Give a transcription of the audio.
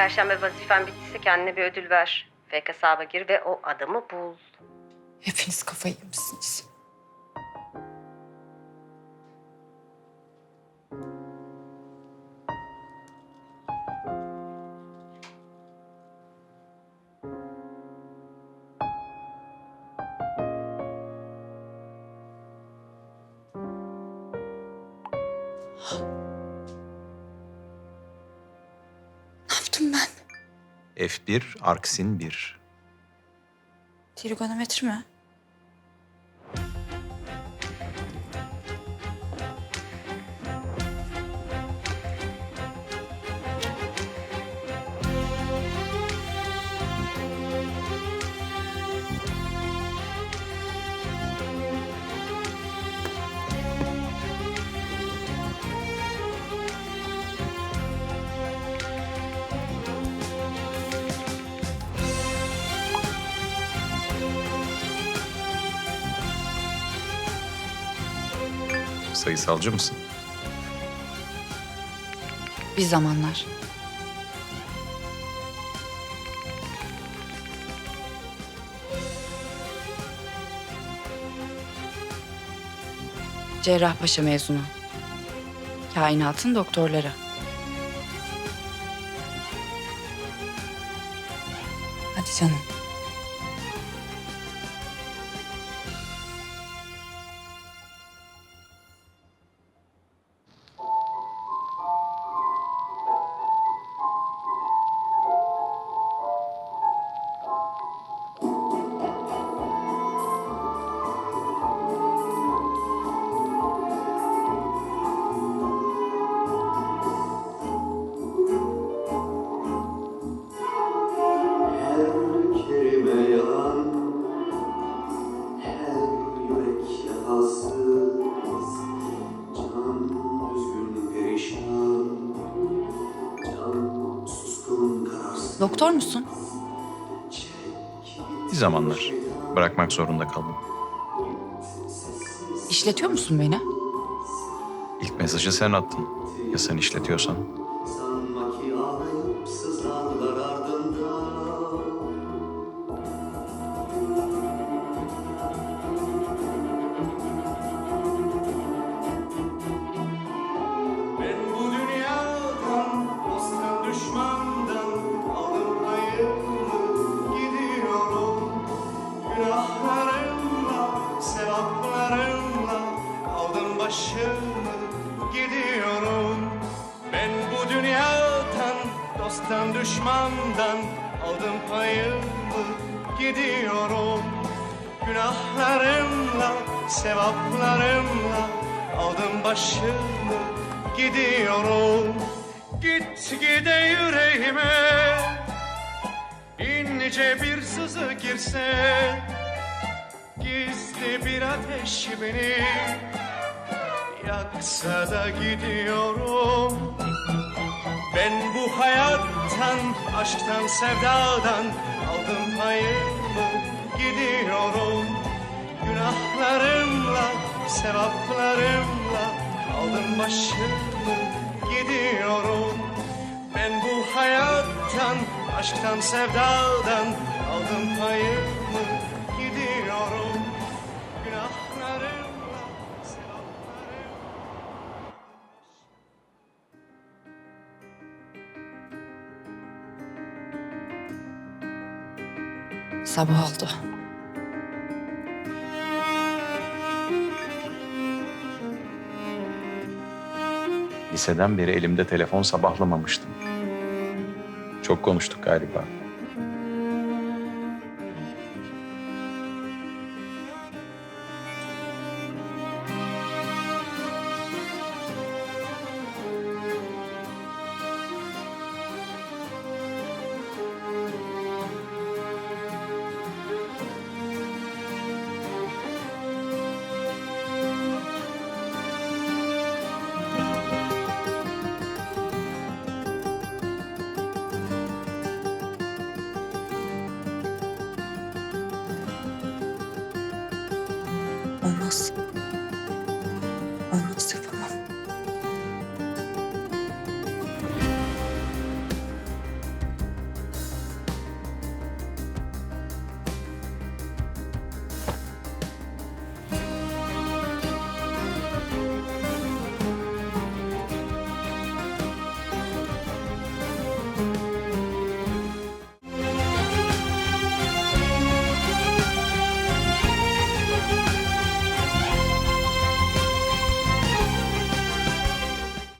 Perşembe vazifen bittiyse kendine bir ödül ver. Fake hesaba gir ve o adamı bul. Hepiniz kafayı yemişsiniz. Yaptım ben? F1, Arksin 1. Trigonometri mi? Sayısalcı mısın? Bir zamanlar. Cerrahpaşa mezunu. Kainatın doktorları. Hadi canım. Doktor musun? Bir zamanlar bırakmak zorunda kaldım. İşletiyor musun beni? İlk mesajı sen attın. Ya sen işletiyorsan? Başımı gidiyorum. Ben bu dünyadan, dosttan düşmandan aldım payımı gidiyorum. Günahlarımla, sevaplarımla aldım başımı gidiyorum. Git gide yüreğime ince bir sızı girse Gizli bir ateş beni yaksa da gidiyorum. Ben bu hayattan, aşktan, sevdadan aldım payımı gidiyorum. Günahlarımla, sevaplarımla aldım başımı gidiyorum. Ben bu hayattan, aşktan, sevdadan Sabah oldu. Liseden beri elimde telefon sabahlamamıştım. Çok konuştuk galiba. Olmaz. Olmaz Sefa.